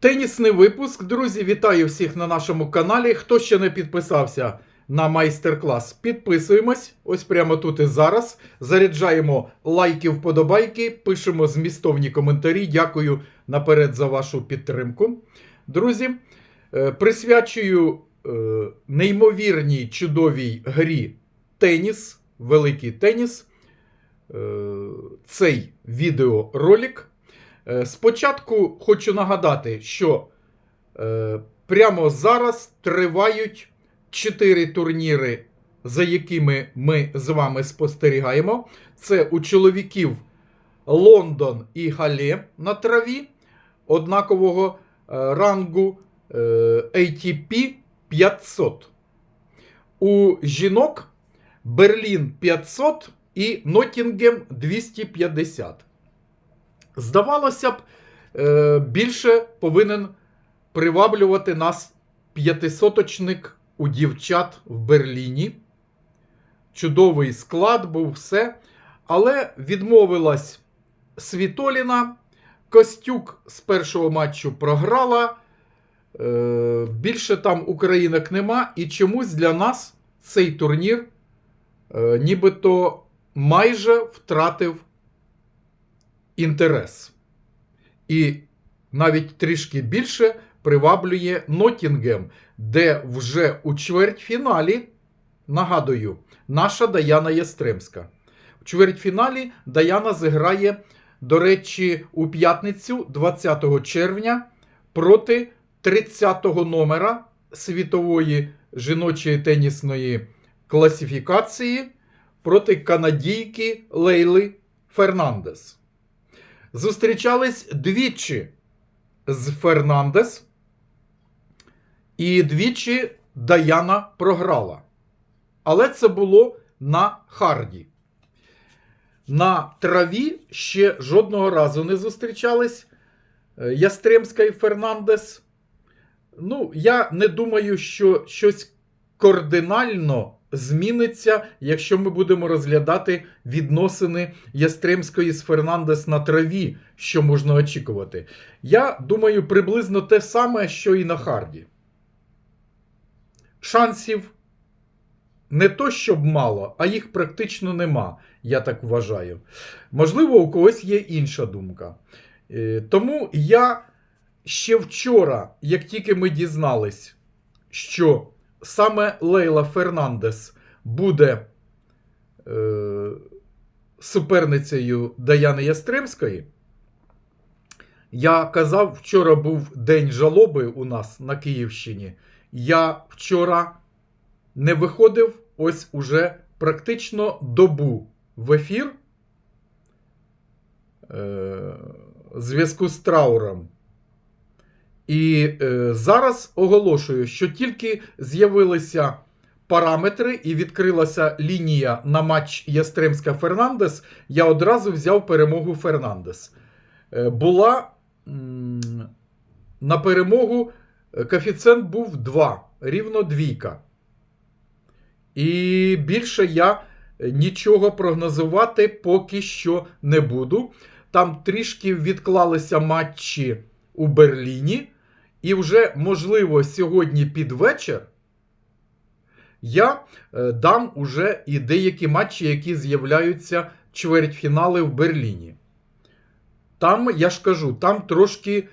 Тенісний випуск, друзі. Вітаю всіх на нашому каналі. Хто ще не підписався на майстер-клас, підписуємось. Ось прямо тут і зараз. Заряджаємо лайки, вподобайки, пишемо змістовні коментарі. Дякую наперед за вашу підтримку. Друзі, е, присвячую е, неймовірній чудовій грі теніс, великий теніс. е, Цей відеоролик. Е, Спочатку хочу нагадати, що е, прямо зараз тривають 4 турніри, за якими ми з вами спостерігаємо. Це у чоловіків Лондон і Гале на траві однакового е, рангу ATP 500. У жінок Берлін 500 і Ноттінгем 250. Здавалося б, е, більше повинен приваблювати нас п'ятисоточник у дівчат в Берліні. Чудовий склад був все. Але відмовилась Світоліна. Костюк з першого матчу програла. Е, Більше там українок нема. І чомусь для нас цей турнір е, нібито майже втратив інтерес. І навіть трішки більше приваблює Ноттінгем, де вже у чвертьфіналі, нагадую, наша Даяна Ястремська. У чвертьфіналі Даяна зіграє, до речі, у п'ятницю 20 червня проти 30-го номера світової жіночої тенісної класифікації проти канадійки Лейли Фернандес. Зустрічались двічі з Фернандес, і двічі Даяна програла. Але це було на Харді. На траві ще жодного разу не зустрічались е, Ястремська і Фернандес. Ну, я не думаю, що щось кардинально зміниться, якщо ми будемо розглядати відносини Ястремської з Фернандес на траві, що можна очікувати. Я думаю, приблизно те саме, що і на Харді. Шансів не то, щоб мало, а їх практично нема, я так вважаю. Можливо, у когось є інша думка. Е, Тому я ще вчора, як тільки ми дізнались, що саме Лейла Фернандес буде е, суперницею Даяни Ястремської, я казав, вчора був день жалоби у нас на Київщині. Я вчора не виходив ось уже практично добу в ефір е, зв'язку з трауром. І е, зараз оголошую, що тільки з'явилися параметри і відкрилася лінія на матч Ястремська Фернандес, я одразу взяв перемогу Фернандес. Е, була м, на перемогу е, коефіцієнт був 2, рівно двійка. І більше я нічого прогнозувати поки що не буду. Там трішки відклалися матчі у Берліні. І вже, можливо, сьогодні під вечір я е, дам уже і деякі матчі, які з'являються чвертьфінали в Берліні. Там, я ж кажу, там трошки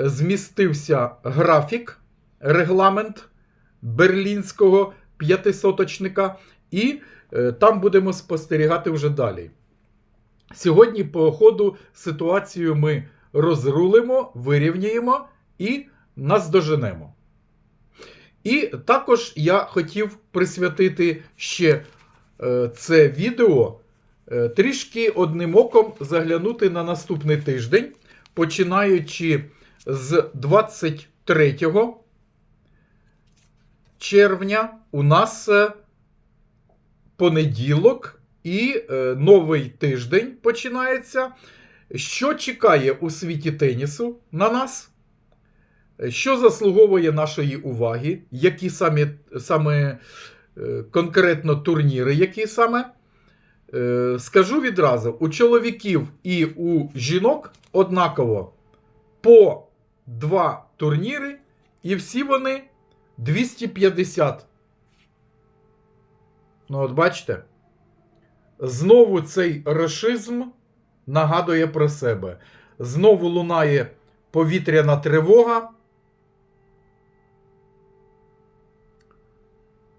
е, змістився графік, регламент берлінського п'ятисоточника, і е, там будемо спостерігати вже далі. Сьогодні, по ходу, ситуацію ми розрулимо, вирівняємо і наздоженемо. І також я хотів присвятити ще е, це відео е, трішки одним оком заглянути на наступний тиждень, починаючи з 23 червня, у нас е, понеділок і новий тиждень починається. Що чекає у світі тенісу на нас? Що заслуговує нашої уваги? Які самі, саме е, конкретно турніри, які саме? Е, Скажу відразу: у чоловіків і у жінок однаково по два турніри, і всі вони 250. Ну, от бачите, знову цей рашизм нагадує про себе. Знову лунає повітряна тривога.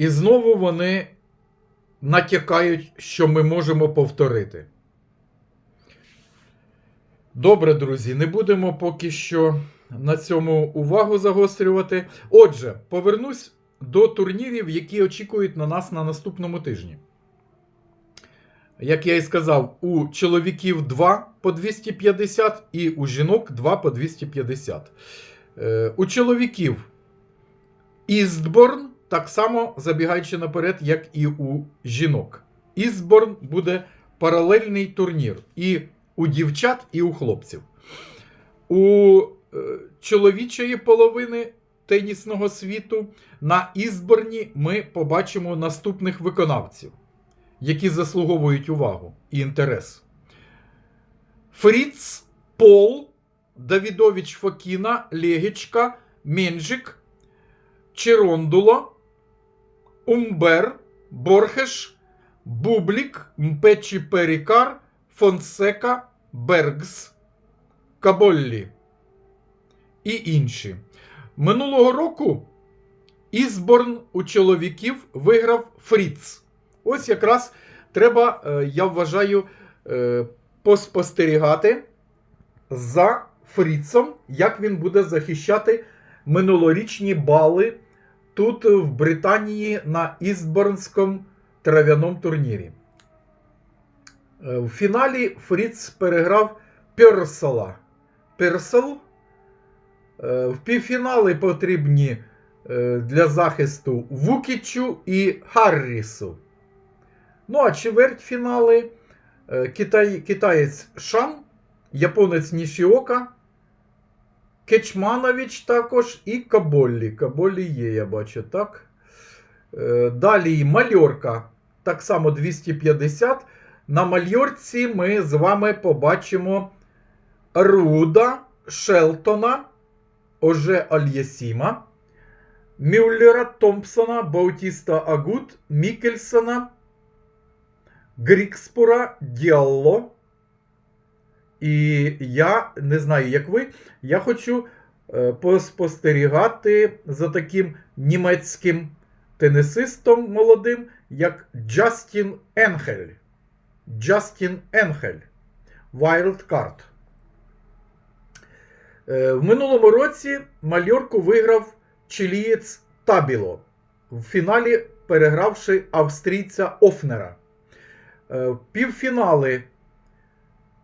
І знову вони натякають, що ми можемо повторити. Добре, друзі, не будемо поки що на цьому увагу загострювати. Отже, повернусь до турнірів, які очікують на нас на наступному тижні. Як я і сказав, у чоловіків 2 по 250 і у жінок 2 по 250. Е, у чоловіків Істборн так само забігаючи наперед, як і у жінок. Істборн буде паралельний турнір і у дівчат, і у хлопців. У е, чоловічої половини тенісного світу на Ізборні ми побачимо наступних виконавців, які заслуговують увагу і інтерес. Фріц Пол, Давідович Фокіна, Легічка, Менджик, Черондуло, Умбер, Борхеш, Бублік, Мпечі Перікар, Фонсека, Бергс, Каболлі і інші. Минулого року Ізборн у чоловіків виграв Фріц. Ось якраз треба, е, я вважаю, е, поспостерігати за Фріцом, як він буде захищати минулорічні бали тут, в Британії, на Істборнському трав'яному турнірі. Е, В фіналі Фріц переграв Персела. Персел. Е, В півфінали потрібні е, для захисту Вукічу і Харрісу. Ну, а чвертьфінали е, китаєць Шан, японець Нішіока, Кечманович також і Каболлі. Каболлі є, я бачу, так. Е, Далі Мальорка, так само 250. На Мальорці ми з вами побачимо Руда, Шелтона, Оже Альєсіма, Мюллера Томпсона, Баутіста Агут, Мікельсона, Грікспура, Діалло. І я не знаю, як ви, я хочу е, поспостерігати за таким німецьким тенісистом молодим, як Джастін Енхель. Джастін Енхель. Wild Card. Е, В минулому році Мальорку виграв чилієць Табіло, в фіналі перегравши австрійця Офнера. Е, Півфінали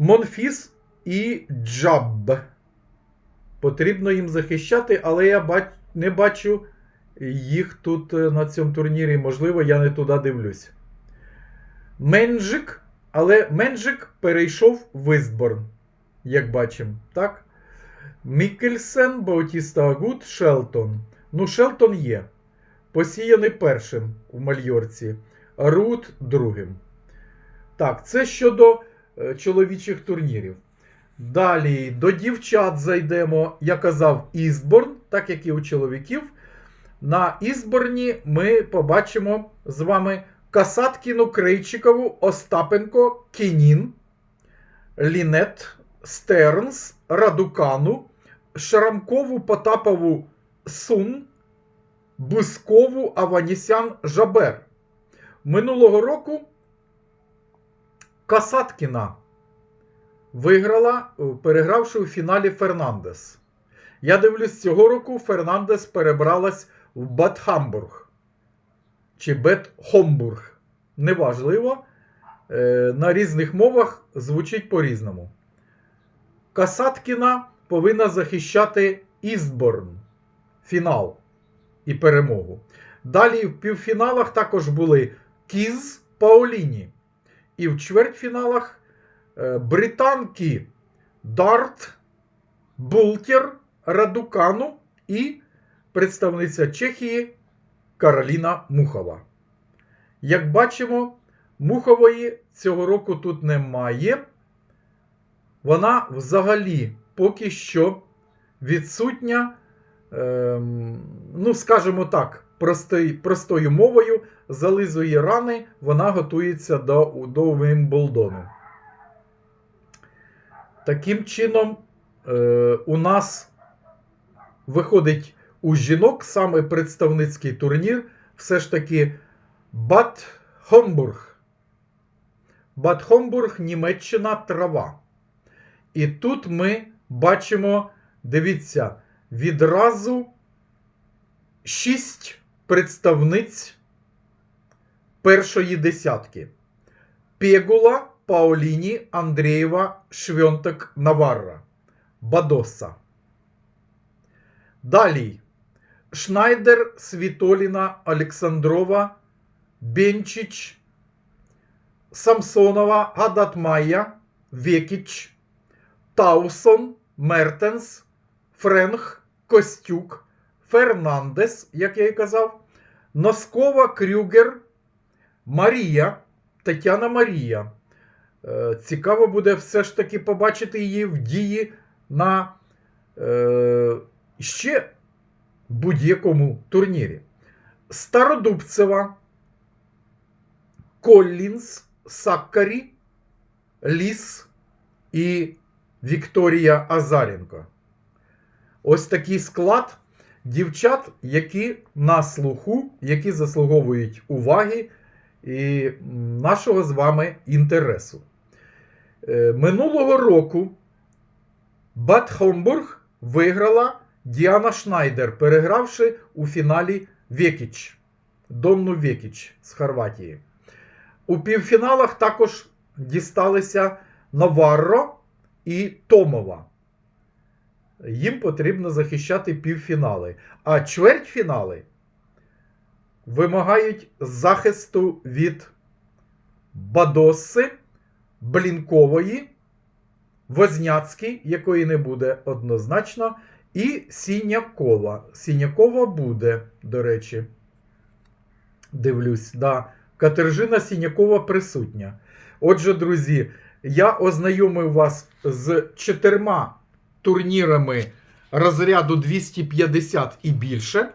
Монфіс і Джаб. Потрібно їм захищати, але я бач... не бачу їх тут е, на цьому турнірі. Можливо, я не туди дивлюсь. Менджик, але Менджик перейшов в Істборн, як бачимо. так? Мікельсен, Баутіста Агут, Шелтон. Ну, Шелтон є. Посіяний першим у Мальорці, Рут другим. Так, це щодо чоловічих турнірів. Далі до дівчат зайдемо. Я казав Істборн, так як і у чоловіків. На Ізборні ми побачимо з вами Касаткіну Крейчикову, Остапенко, Кінін, Лінет, Стернс, Радукану, Шрамкову Потапову Сун, Бускову Аванісян Жабер. Минулого року Касаткіна виграла, е, перегравши у фіналі Фернандес. Я дивлюсь, цього року Фернандес перебралась в Бат-Хамбург чи Бет-Хомбург. Неважливо. Е, На різних мовах звучить по-різному. Касаткіна повинна захищати Істборн. Фінал і перемогу. Далі в півфіналах також були Кіз Паоліні. І в чвертьфіналах е, британки Дарт, Бултер, Радукану і представниця Чехії Кароліна Мухова. Як бачимо, Мухової цього року тут немає. Вона взагалі поки що відсутня ем, ну, скажімо так, простий, простою мовою, зализує рани, вона готується до, до Вімблдону. Таким чином, е, у нас виходить у жінок саме представницький турнір, все ж таки Бад Хомбург. Бад Хомбург, Німеччина, трава. І тут ми бачимо, дивіться, відразу шість представниць першої десятки. Пегула, Паоліні, Андрієва, Швьонтек, Наварра. Бадоса. Далі. Шнайдер, Світоліна, Олександрова, Бенчич, Самсонова, Гадатмая, Векіч, Таусон, Мертенс, Френх, Костюк, Фернандес, як я і казав, Носкова, Крюгер, Марія, Тетяна Марія. Е, Цікаво буде все ж таки побачити її в дії на е, ще будь-якому турнірі. Стародубцева, Коллінс, Саккарі, Ліс і Вікторія Азаренко. Ось такий склад дівчат, які на слуху, які заслуговують уваги і нашого з вами інтересу. Е, Минулого року Бад Хомбург виграла Діана Шнайдер, перегравши у фіналі Векіч, Донну Векіч з Хорватії. У півфіналах також дісталися Наварро і Томова. Їм потрібно захищати півфінали. А чвертьфінали вимагають захисту від Бадоси, Блінкової, Возняцький, якої не буде однозначно, і Сінякова. Сінякова буде, до речі. Дивлюсь, да. Катержина Сінякова присутня. Отже, друзі, я ознайомив вас з чотирма турнірами розряду 250 і більше.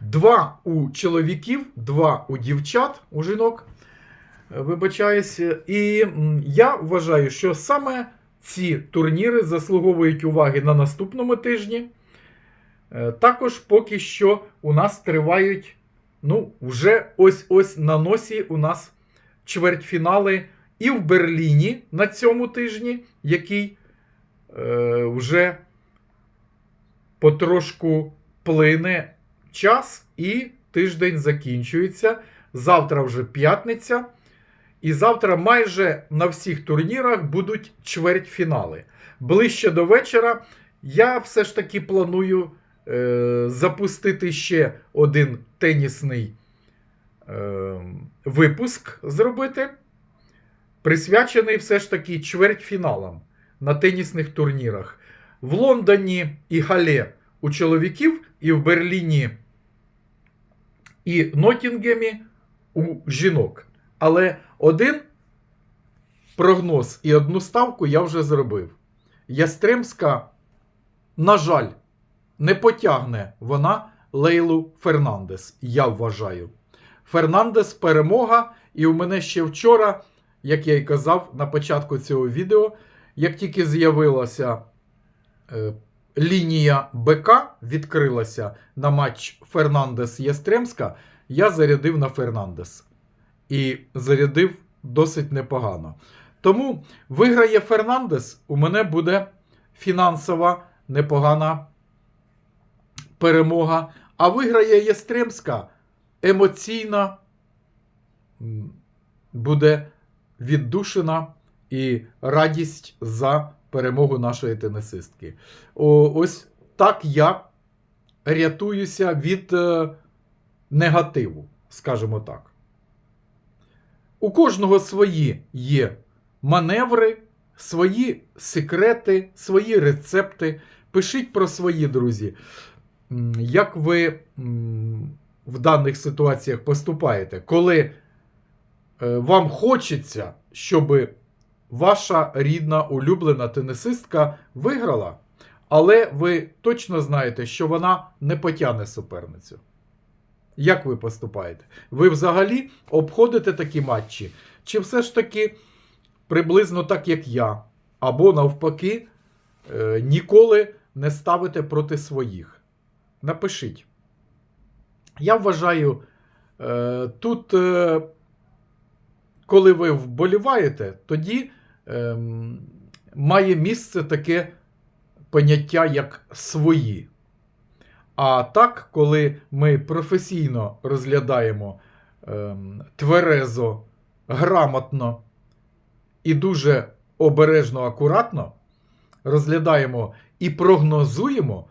Два у чоловіків, два у дівчат, у жінок. Вибачаюсь. І я вважаю, що саме ці турніри заслуговують уваги на наступному тижні. Е, Також поки що у нас тривають, ну, вже ось-ось на носі у нас чвертьфінали і в Берліні на цьому тижні, який вже потрошку плине час і тиждень закінчується. Завтра вже п'ятниця. І завтра майже на всіх турнірах будуть чвертьфінали. Ближче до вечора я все ж таки планую е, запустити ще один тенісний е, випуск зробити, присвячений все ж таки чвертьфіналам на тенісних турнірах. В Лондоні і Гале у чоловіків, і в Берліні і Нотінгемі у жінок. Але один прогноз і одну ставку я вже зробив. Ястремська, на жаль, не потягне вона Лейлу Фернандес, я вважаю. Фернандес перемога, і у мене ще вчора, як я й казав на початку цього відео, як тільки з'явилася е, лінія БК, відкрилася на матч Фернандес-Ястремська, я зарядив на Фернандес. І зарядив досить непогано. Тому виграє Фернандес, у мене буде фінансова непогана перемога. А виграє Ястремська емоційна буде віддушена і радість за перемогу нашої тенісистки. О, ось так я рятуюся від е, негативу, скажімо так. У кожного свої є маневри, свої секрети, свої рецепти. Пишіть про свої, друзі. Як ви в даних ситуаціях поступаєте, коли е, вам хочеться, щоб ваша рідна улюблена тенісистка виграла, але ви точно знаєте, що вона не потягне суперницю. Як ви поступаєте? Ви взагалі обходите такі матчі? Чи все ж таки приблизно так, як я? Або навпаки, е, ніколи не ставите проти своїх? Напишіть. Я вважаю, е, тут, е, коли ви вболіваєте, тоді має місце таке поняття, як свої. А так, коли ми професійно розглядаємо ем, тверезо, грамотно і дуже обережно, акуратно, розглядаємо і прогнозуємо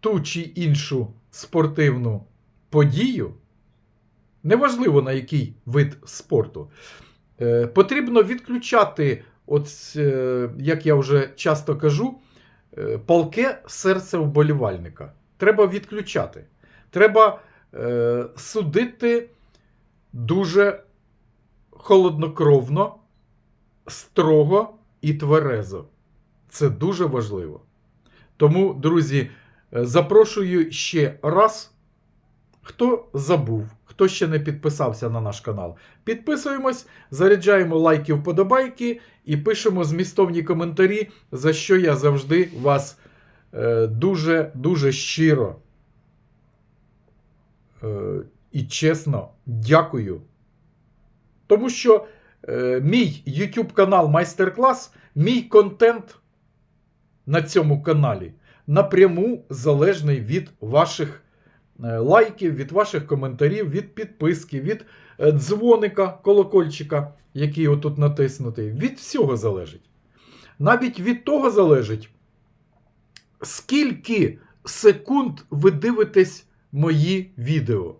ту чи іншу спортивну подію, неважливо на який вид спорту, е, потрібно відключати, от, е, як я вже часто кажу, е, палке серце вболівальника. Треба відключати. Треба е, судити дуже холоднокровно, строго і тверезо. Це дуже важливо. Тому, друзі, е, запрошую ще раз. Хто забув, хто ще не підписався на наш канал, підписуємось, заряджаємо лайки, вподобайки і пишемо змістовні коментарі, за що я завжди вас е, дуже дуже щиро е, і чесно дякую. Тому що е, мій YouTube канал Майстер-клас, мій контент на цьому каналі напряму залежний від ваших лайків, від ваших коментарів, від підписки, від е, дзвоника, колокольчика, який отут натиснутий. Від всього залежить. Навіть від того залежить, скільки секунд ви дивитесь мої відео.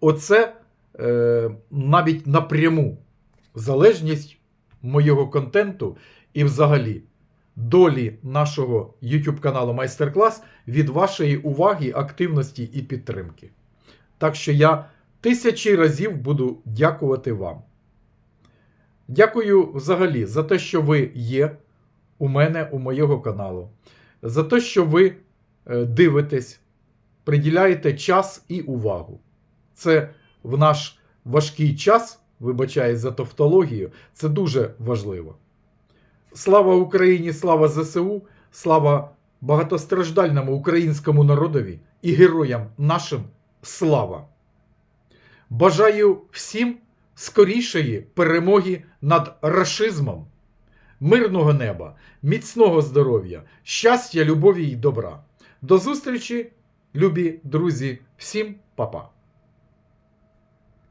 Оце е, навіть напряму залежність моєго контенту і взагалі долі нашого YouTube каналу Майстер-клас від вашої уваги, активності і підтримки. Так що я тисячі разів буду дякувати вам. Дякую взагалі за те, що ви є у мене, у моєго каналу, за те, що ви е, дивитесь, приділяєте час і увагу. Це в наш важкий час, вибачаюсь за тавтологію, це дуже важливо. Слава Україні, слава ЗСУ, слава багатостраждальному українському народові і героям нашим слава! Бажаю всім скорішої перемоги над рашизмом, мирного неба, міцного здоров'я, щастя, любові і добра. До зустрічі, любі друзі, всім па-па!